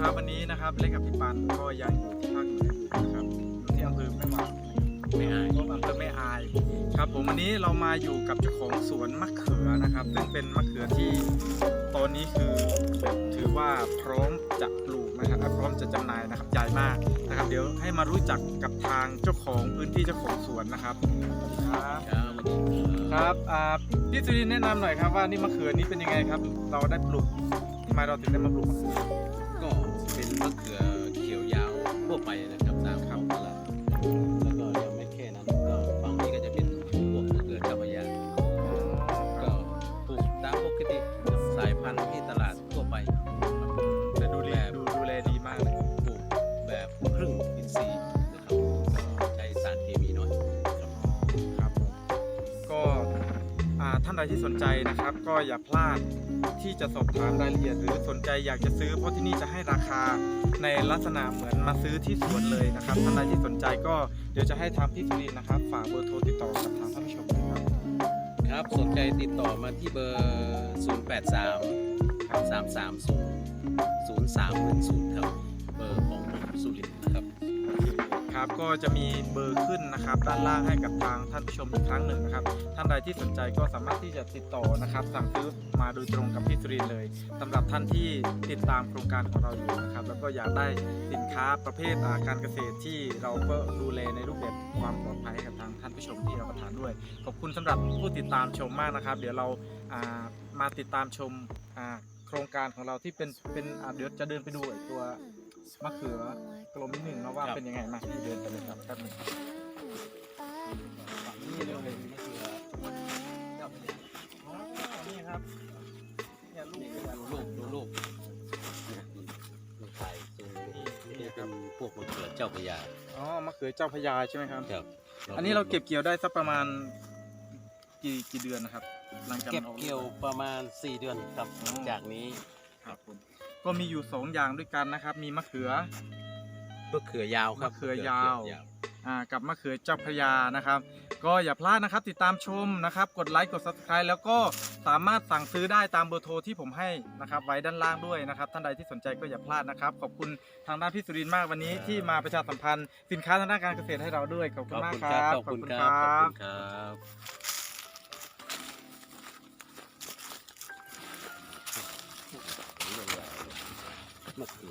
ครับวันนี้นะครับเล็กกับพี่ปันก็ยังอยู่ที่ภาคเหนือยู่นะครับอยู่ที่อำเภอแม่วางไม่อายอำเภอแม่อายครับผมวันนี้เรามาอยู่กับเจ้าของสวนมะเขือนะครับ ซึ่งเป็นมะเขือที่ตอนนี้คือถือว่าพร้อมจะปลูกนะครับพร้อมจะจำหน่ายนะครับใหญ่มากนะครับ เดี๋ยวให้มารู้จักกับทางเจ้าของพื้นที่เจ้าของสวนนะครับครับครับพี่สุรินแนะนำหน่อยครับว่านี่มะเขือนี้เป็นยังไงครับ เราได้ปลูกทำไมเราถึงได้มาปลูกมะเขือ สายพันธุ์ที่ตลาดทั่วไปครับแต่ดูดีดูดูแลดีมากเลยปลูกแบบครึ่งอินทรีย์นะครับใช้สารเคมีน้อยครับครับผมก็อ่าท่านใดที่สนใจนะครับ ก็อย่าพลาดที่จะสอบถามรายละเอียด หรือสนใจอยากจะซื้อเพราะที่นี่จะให้ราคาในลักษณะเหมือนมาซื้อที่สวนเลยนะครับท่านใดที่สนใจก็เดี๋ยวจะให้ทางพี่สุรินทร์นะครับ ฝากเบอร์โทรติดต่อกับทางท่านผู้ชมนะครับ ครับสนใจติดต่อมาที่เบอร์ 083 330 0310ครับ เบอร์ของผมสุรินทร์นะครับ ครับ ก็จะมีเบอร์ขึ้นนะครับ ด้านล่างให้กับทางท่านผู้ชมอีกครั้งหนึ่งนะครับ ท่านใดที่สนใจก็สามารถที่จะติดต่อนะครับ สั่งซื้อมาโดยตรงกับพี่สุรินเลยสำหรับท่านที่ติดตามโครงการของเราอยู่นะครับ แล้วก็อยากได้สินค้าประเภทาการเกษตรที่เราก็ดูแลในรูปแบบความปลอดภัยให้กับทางท่านผู้ชมที่รับประทานด้วย ขอบคุณสำหรับผู้ติดตามชมมากนะครับ เดี๋ยวเราามาติดตามชมโครงการของเราที่เป็นเป็นเดี๋ยวจะเดินไปดูตัว มะเขือกลมนิดหนึ่งนะว่าครับเป็นยังไงมาเดินไปเลยครับแป๊บหนึงฝั่งนี้จะเป็นมะเขือเจ้าพระยาอ๋อนี่ครับเนี่ยลูกนี่เป็นแบบดูลูกดูลูกดูถ่ายตรงนี้นี่เป็นพวกมะเขือเจ้าพระยาอ๋อมะเขือเจ้าพระยาใช่ไหมครับ ครับอันนี้เราเก็บเกี่ยวได้สักประมาณกี่กี่เดือนนะครับ หลังจากเก็บมันออกเกี่ยวประมาณ 4 เดือนครับหลังจากนี้ ครับผม ก็มีอยู่สองอย่างด้วยกันนะครับ มีมะเขือ มะเขือยาวครับมะเขือยาวมะเขืออ่ากับมะเขือเจ้าพระยานะครับ ก็อย่าพลาดนะครับ ติดตามชมนะครับ กดไลค์กด subscribe แล้วก็สามารถสั่งซื้อได้ตามเบอร์โทรที่ผมให้นะครับ ไว้ด้านล่างด้วยนะครับ ท่านใดที่สนใจก็อย่าพลาดนะครับ ขอบคุณทางด้านพี่สุรินทร์มากวันนี้ที่มาประชาสัมพันธ์สินค้าทางด้านการเกษตรให้เราด้วยขอบขคุอณบมากคุณคครัรับบขอบคุณครับขอบคุณครับ มะเขือ